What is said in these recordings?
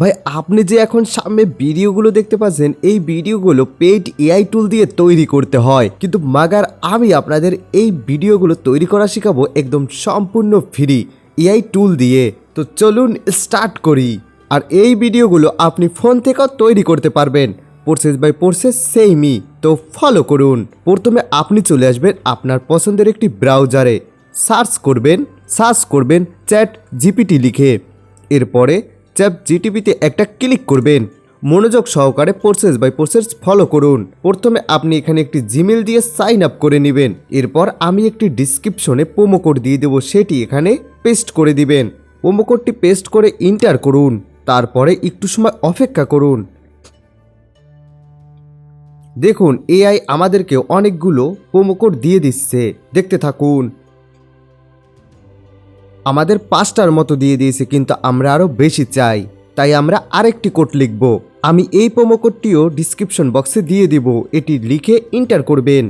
ভাই, আপনি যে এখন সামনে ভিডিওগুলো দেখতে পাচ্ছেন, এই ভিডিওগুলো পেইড এআই টুল দিয়ে তৈরি করতে হয়। কিন্তু মাগার, আমি আপনাদের এই ভিডিওগুলো তৈরি করা শেখাবো একদম সম্পূর্ণ ফ্রি এআই টুল দিয়ে। তো চলুন স্টার্ট করি। আর এই ভিডিওগুলো আপনি ফোন থেকেও তৈরি করতে পারবেন। প্রসেস বাই প্রসেস সেইমই তো ফলো করুন। প্রথমে আপনি চলে আসবেন আপনার পছন্দের একটি ব্রাউজারে সার্চ করবেন সার্চ করবেন চ্যাট জিপিটি লিখে। এরপরে চ্যাপ জিটিপিতে একটা ক্লিক করবেন। মনোযোগ সহকারে প্রসেস বাই প্রসেস ফলো করুন। প্রথমে আপনি এখানে একটি জিমেল দিয়ে সাইন আপ করে নেবেন। এরপর আমি একটি ডিসক্রিপশনে প্রোমো কোড দিয়ে দেবো, সেটি এখানে পেস্ট করে দিবেন। প্রোমো কোডটি পেস্ট করে ইন্টার করুন। তারপরে একটু সময় অপেক্ষা করুন। দেখুন এআই আমাদেরকে অনেকগুলো প্রোমো কোড দিয়ে দিচ্ছে। দেখতে থাকুন। আমাদের পাঁচটার মতো দিয়ে দিয়েছে, কিন্তু আমরা আরও বেশি চাই। তাই আমরা আরেকটি কোড লিখব। আমি এই প্রোমো কোডটিও ডিসক্রিপশন বক্সে দিয়ে দিব। এটি লিখে এন্টার করবেন।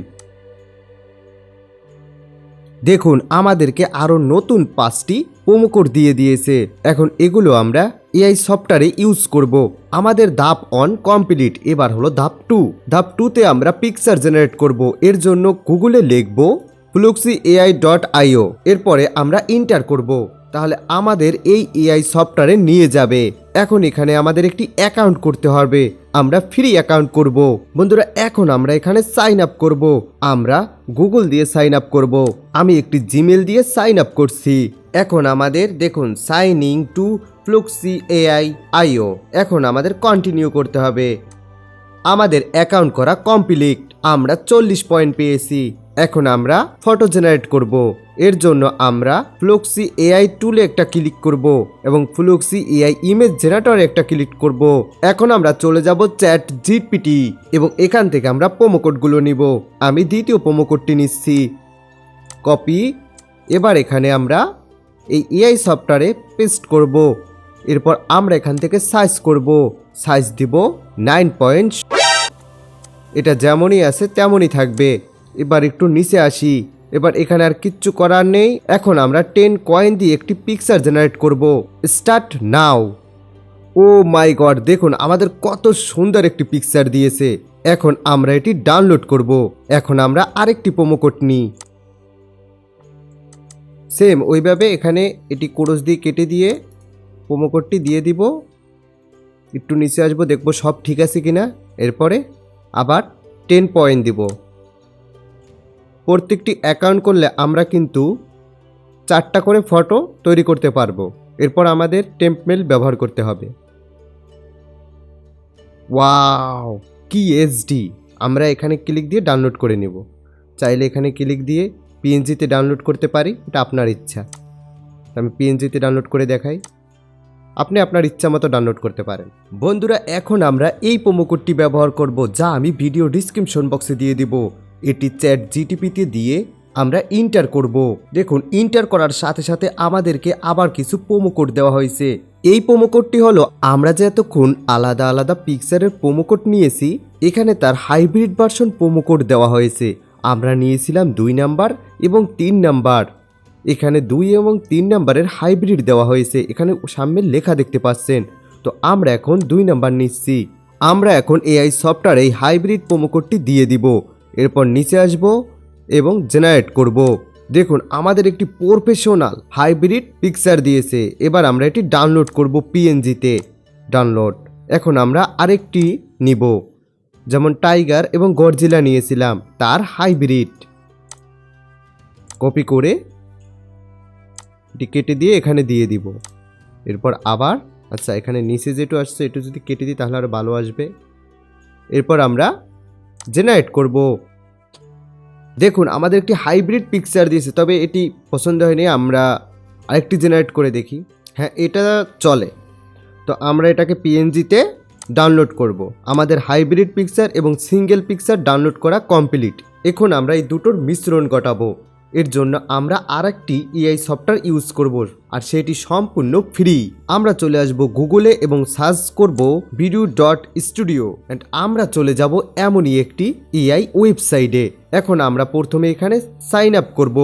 দেখুন, আমাদেরকে আরও নতুন পাঁচটি কোড দিয়ে দিয়েছে। এখন এগুলো আমরা এআই সফটওয়্যারে ইউজ করব। আমাদের ধাপ অন কমপ্লিট এবার হলো ধাপ টু ধাপ টুতে আমরা পিকচার জেনারেট করব। এর জন্য গুগলে লিখব ফ্লুক্সি এআই ডট আইও এরপরে আমরা ইন্টার করব। তাহলে আমাদের এই এআই সফটওয়্যারে নিয়ে যাবে। এখন এখানে আমাদের একটি অ্যাকাউন্ট করতে হবে। আমরা ফ্রি অ্যাকাউন্ট করব। বন্ধুরা, এখন আমরা এখানে সাইন আপ করব। আমরা গুগল দিয়ে সাইন আপ করব। আমি একটি জিমেল দিয়ে সাইন আপ করছি। এখন আমাদের দেখুন signing to Fluxy AI IO এখন আমাদের কন্টিনিউ করতে হবে। আমাদের অ্যাকাউন্ট করা কমপ্লিট আমরা চল্লিশ পয়েন্ট পেয়েছি। এখন আমরা ফটো জেনারেট করব। এর জন্য আমরা ফ্লুক্সি এআই টুলে একটা ক্লিক করব এবং ফ্লুক্সি এআই ইমেজ জেনারেটরে একটা ক্লিক করব। এখন আমরা চলে যাব চ্যাট জিপিটি এবং এখান থেকে আমরা কোডগুলো নিব। আমি দ্বিতীয় কোডটি নিচ্ছি। কপি এবার এখানে আমরা এই এআই সফটওয়্যারে পেস্ট করব। এরপর আমরা এখান থেকে সাইজ করব। সাইজ দিব নাইন পয়েন্ট এটা যেমনই আছে তেমনই থাকবে। এবার একটু নিচে আসি। এবার এখানে আর কিচ্ছু করার নেই। এখন আমরা টেন কয়েন দিয়ে একটি পিকচার জেনারেট করব। Start now oh my god, দেখুন, আমাদের কত সুন্দর একটি পিকচার দিয়েছে। এখন আমরা এটি ডাউনলোড করব। এখন আমরা আরেকটি কোড নিই। সেম ওইভাবে এখানে এটি কোরস দিয়ে কেটে দিয়ে কোডটি দিয়ে দিব। একটু নিচে আসব, দেখব সব ঠিক আছে কিনা। এরপরে আবার টেন পয়েন্ট দিব। প্রত্যেকটি অ্যাকাউন্ট করলে আমরা কিন্তু চারটা করে ফটো তৈরি করতে পারব। এরপর আমাদের টেম্পমেল ব্যবহার করতে হবে। ওয়াও কি এসডি আমরা এখানে ক্লিক দিয়ে ডাউনলোড করে নেব। চাইলে এখানে ক্লিক দিয়ে পিএনজিতে ডাউনলোড করতে পারি, এটা আপনার ইচ্ছা। আমি পিএনজিতে ডাউনলোড করে দেখাই। আপনি আপনার ইচ্ছা মতো ডাউনলোড করতে পারেন। বন্ধুরা, এখন আমরা এই কোডটি ব্যবহার করব, যা আমি ভিডিও ডিসক্রিপশন বক্সে দিয়ে দিব। এটি চ্যাট জিটিপিতে দিয়ে আমরা ইন্টার করব। দেখুন ইন্টার করার সাথে সাথে আমাদেরকে আবার কিছু প্রোমো কোড দেওয়া হয়েছে। এই প্রোমো কোডটি হলো, আমরা যে এতক্ষণ আলাদা আলাদা পিকচারের প্রোমো কোড নিয়েছি, এখানে তার হাইব্রিড ভার্সন প্রোমো কোড দেওয়া হয়েছে। আমরা নিয়েছিলাম দুই নাম্বার এবং তিন নাম্বার। এখানে দুই এবং তিন নাম্বারের হাইব্রিড দেওয়া হয়েছে, এখানে সামনে লেখা দেখতে পাচ্ছেন। তো আমরা এখন দুই নাম্বার নিচ্ছি। আমরা এখন এআই সফটওয়্যার এই হাইব্রিড প্রোমোকোডটি দিয়ে দিব। এরপর নিচে আসব এবং জেনারেট করব। দেখুন, আমাদের একটি প্রফেশনাল হাইব্রিড পিকচার দিয়েছে। এবার আমরা এটি ডাউনলোড করব পিএনজিতে। ডাউনলোড। এখন আমরা আরেকটি নিব। যেমন টাইগার এবং গরজিলা নিয়েছিলাম, তার হাইব্রিড। কপি করে এটি কেটে দিয়ে এখানে দিয়ে দিব। এরপর আবার আচ্ছা এখানে নিচে যেটু আসছে, এটু যদি কেটে দিই তাহলে আরও ভালো আসবে। এরপর আমরা জেনারেট করব। দেখুন, আমাদের একটি হাইব্রিড পিকচার দিয়েছে, তবে এটি পছন্দ হয়নি, আমরা আরেকটি জেনারেট করে দেখি। হ্যাঁ এটা চলে। তো আমরা এটাকে পিএনজিতে ডাউনলোড করব। আমাদের হাইব্রিড পিকচার এবং সিঙ্গেল পিকচার ডাউনলোড করা কমপ্লিট এখন আমরা এই দুটোর মিশ্রণ ঘটাবো। এর জন্য আমরা আর একটি এআই সফটওয়্যার ইউজ করব, আর সেটি সম্পূর্ণ ফ্রি আমরা চলে আসব গুগলে এবং সার্চ করব ভিডিও ডট স্টুডিও অ্যান্ড আমরা চলে যাব এমনই একটি এআই ওয়েবসাইটে এখন আমরা প্রথমে এখানে সাইন আপ করব।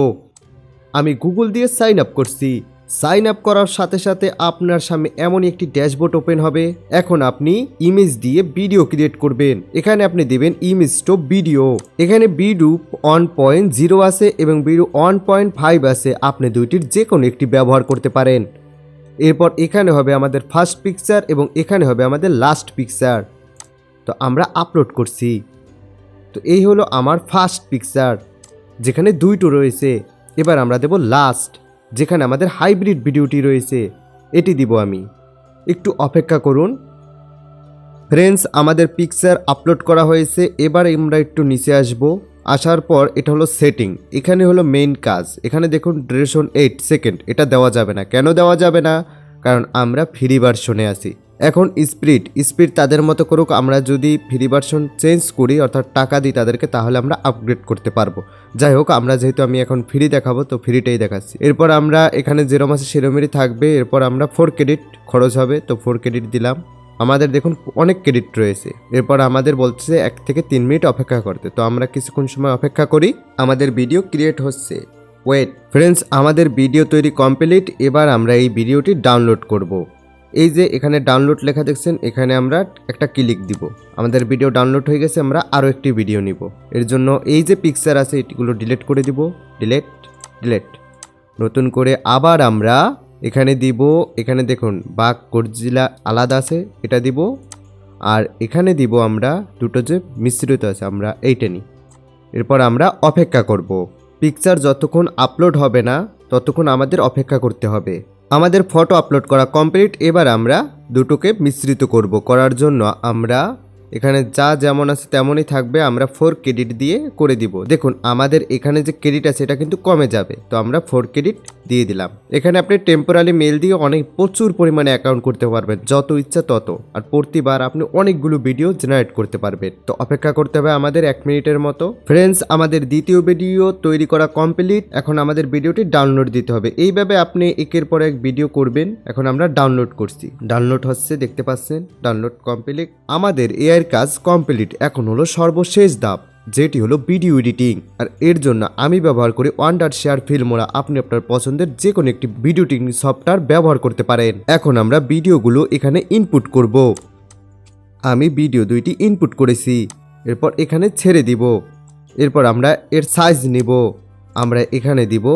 আমি গুগল দিয়ে সাইন আপ করছি। সাইন আপ করার সাথে সাথে আপনার সামনে এমন একটি ড্যাশবোর্ড ওপেন হবে। এখন আপনি ইমেজ দিয়ে ভিডিও ক্রিয়েট করবেন। এখানে আপনি দেবেন ইমেজ টু ভিডিও এখানে বিডু ওয়ান পয়েন্ট জিরো আছে এবং বিডু ওয়ান পয়েন্ট ফাইভ আছে। আপনি দুইটির যে কোনো একটি ব্যবহার করতে পারেন। এরপর এখানে হবে আমাদের ফার্স্ট পিকচার এবং এখানে হবে আমাদের লাস্ট পিকচার তো আমরা আপলোড করছি। তো এই হলো আমার ফার্স্ট পিকচার যেখানে দুইটো রয়েছে। এবার আমরা দেব লাস্ট যেখানে আমাদের হাইব্রিড ভিডিওটি রয়েছে, এটি দিব আমি। একটু অপেক্ষা করুন। ফ্রেন্ডস আমাদের পিকচার আপলোড করা হয়েছে, এবার আমরা একটু নিচে আসব। আসার পর এটা হলো সেটিং এখানে হলো মেইন কাজ। এখানে দেখুন ডিউরেশন এইট সেকেন্ড এটা দেওয়া যাবে না। কেন দেওয়া যাবে না? কারণ আমরা ফ্রি ভার্সনে আছি। এখন স্পিড স্পিড তাদের মতো করুক, আমরা যদি ফ্রি ভার্সন চেঞ্জ করি, অর্থাৎ টাকা দিই তাদেরকে, তাহলে আমরা আপগ্রেড করতে পারব। যাই হোক, আমরা যেহেতু আমি এখন ফ্রি দেখাবো, তো ফ্রিটাই দেখাচ্ছি। এরপর আমরা এখানে যেরম আছে সেরমেরই থাকবে, এরপর আমরা ফোর ক্রেডিট খরচ হবে, তো ফোর ক্রেডিট দিলাম। আমাদের দেখুন, অনেক ক্রেডিট রয়েছে। এরপর আমাদের বলছে এক থেকে তিন মিনিট অপেক্ষা করতে। তো আমরা কিছুক্ষণ সময় অপেক্ষা করি, আমাদের ভিডিও ক্রিয়েট হচ্ছে। ওয়েট ফ্রেন্ডস আমাদের ভিডিও তৈরি কমপ্লিট এবার আমরা এই ভিডিওটি ডাউনলোড করব। এই যে এখানে ডাউনলোড লেখা দেখছেন, এখানে আমরা একটা ক্লিক দিব। আমাদের ভিডিও ডাউনলোড হয়ে গেছে, আমরা আরও একটি ভিডিও নিব। এর জন্য এই যে পিকচার আছে, এটিগুলো ডিলিট করে দিব। ডিলেট ডিলেট নতুন করে আবার আমরা এখানে দিব, এখানে দেখুন, বাঘ গর্জিলা আলাদা আছে, এটা দিব। আর এখানে দিব আমরা দুটো যে মিশ্রিত আছে, আমরা এইটা নিই। এরপর আমরা অপেক্ষা করব। পিকচার যতক্ষণ আপলোড হবে না, ততক্ষণ আমাদের অপেক্ষা করতে হবে। আমাদের ফটো আপলোড করা কমপ্লিট এবার আমরা দুটোকে মিশ্রিত করব। করার জন্য আমরা এখানে যা যেমন আছে তেমনই থাকবে, আমরা ফোর ক্রেডিট দিয়ে করে দিব। দেখুন, আমাদের এখানে যে ক্রেডিট আছে, এটা কিন্তু কমে যাবে। তো আমরা ফোর ক্রেডিট দিয়ে দিলাম। এখানে আপনি টেম্পোরারি মেল দিয়ে অনেক প্রচুর পরিমাণে অ্যাকাউন্ট করতে পারবেন, যত ইচ্ছা তত। আর প্রতিবার আপনি অনেকগুলো ভিডিও জেনারেট করতে পারবেন। তো অপেক্ষা করতে হবে আমাদের এক মিনিটের মতো। ফ্রেন্ডস আমাদের দ্বিতীয় ভিডিও তৈরি করা কমপ্লিট এখন আমাদের ভিডিওটি ডাউনলোড দিতে হবে। এইভাবে আপনি একের পর এক ভিডিও করবেন। এখন আমরা ডাউনলোড করছি। ডাউনলোড হচ্ছে, দেখতে পাচ্ছেন? ডাউনলোড কমপ্লিট আমাদের এআইয়ের কাজ কমপ্লিট এখন হলো সর্বশেষ ধাপ। যেটি হলো ভিডিও এডিটিং। আর এর জন্য আমি ব্যবহার করি ওয়ান্ডার শেয়ার ফিল্মোরা আপনি আপনার পছন্দের যে কোনো একটি ভিডিও এডিটিং সফটওয়্যার ব্যবহার করতে পারেন। এখন আমরা ভিডিওগুলো এখানে ইনপুট করব। আমি ভিডিও দুইটি ইনপুট করেছি। এরপর এখানে ছেড়ে দিব। এরপর আমরা এর সাইজ নিব। আমরা এখানে দিব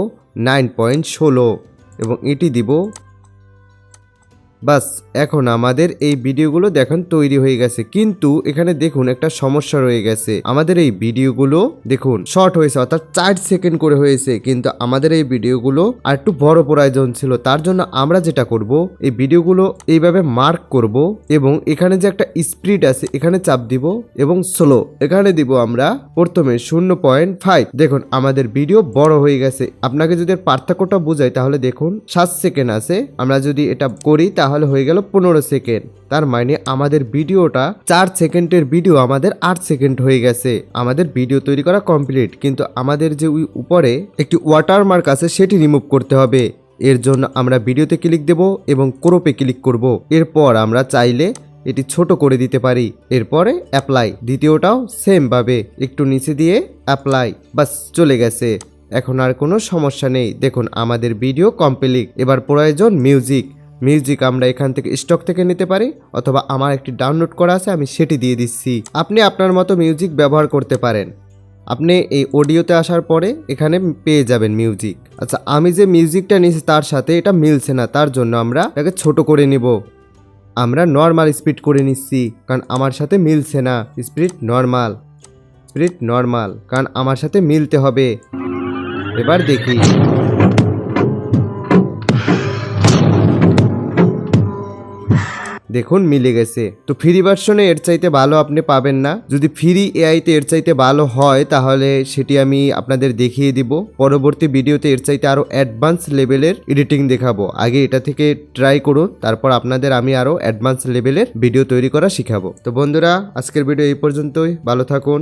নাইন পয়েন্ট ষোলো এবং এটি দিব বাস, এখন আমাদের এই ভিডিওগুলো দেখুন তৈরি হয়ে গেছে। কিন্তু এখানে দেখুন একটা সমস্যা রয়ে গেছে। আমাদের এই ভিডিওগুলো দেখুন শর্ট হয়েছে, অর্থাৎ চার সেকেন্ড করে হয়েছে। কিন্তু আমাদের এই ভিডিওগুলো আর একটু বড় প্রয়োজন ছিল। তার জন্য আমরা যেটা করব, এই ভিডিওগুলো এইভাবে মার্ক করব এবং এখানে যে একটা স্পিড আছে, এখানে চাপ দিব এবং স্লো এখানে দিব আমরা প্রথমে শূন্য পয়েন্ট ফাইভ দেখুন, আমাদের ভিডিও বড় হয়ে গেছে। আপনাকে যদি পার্থক্যটা বোঝাই, তাহলে দেখুন, সাত সেকেন্ড আছে। আমরা যদি এটা করি, তাহলে হয়ে গেল পনেরো সেকেন্ড। তার মানে আমাদের ভিডিওটা চার সেকেন্ডের ভিডিও, আমাদের আট সেকেন্ড হয়ে গেছে। আমাদের ভিডিও তৈরি করা কমপ্লিট কিন্তু আমাদের যে ওই উপরে একটি ওয়াটারমার্ক আছে, সেটি রিমুভ করতে হবে। এর জন্য আমরা ভিডিওতে ক্লিক দেব এবং ক্রোপে ক্লিক করব। এরপর আমরা চাইলে এটি ছোট করে দিতে পারি। এরপরে অ্যাপ্লাই দ্বিতীয়টাও সেমভাবে একটু নিচে দিয়ে অ্যাপ্লাই বাস, চলে গেছে। এখন আর কোনো সমস্যা নেই। দেখুন, আমাদের ভিডিও কমপ্লিট এবার প্রয়োজন মিউজিক মিউজিক আমরা এখান থেকে স্টক থেকে নিতে পারি অথবা আমার একটি ডাউনলোড করা আছে, আমি সেটি দিয়ে দিচ্ছি। আপনি আপনার মতো মিউজিক ব্যবহার করতে পারেন। আপনি এই অডিওতে আসার পরে এখানে পেয়ে যাবেন মিউজিক। আচ্ছা আমি যে মিউজিকটা নিয়েছি তার সাথে এটা মিলছে না, তার জন্য আমরা এটাকে ছোট করে নিব। আমরা নর্মাল স্পিড করে নিচ্ছি, কারণ আমার সাথে মিলছে না। Speed normal. স্পিড নর্মাল, কারণ আমার সাথে মিলতে হবে। এবার দেখি। দেখুন মিলে গেছে। তো ফ্রি ভার্সনে এর চাইতে ভালো আপনি পাবেন না। যদি ফ্রি এআইতে এর চাইতে ভালো হয়, তাহলে সেটি আমি আপনাদের দেখিয়ে দিব। পরবর্তী ভিডিওতে এর চাইতে আরও অ্যাডভান্স লেভেলের এডিটিং দেখাবো। আগে এটা থেকে ট্রাই করুন, তারপর আপনাদের আমি আরও অ্যাডভান্স লেভেলের ভিডিও তৈরি করা শিখাবো। তো বন্ধুরা, আজকের ভিডিও এই পর্যন্তই। ভালো থাকুন।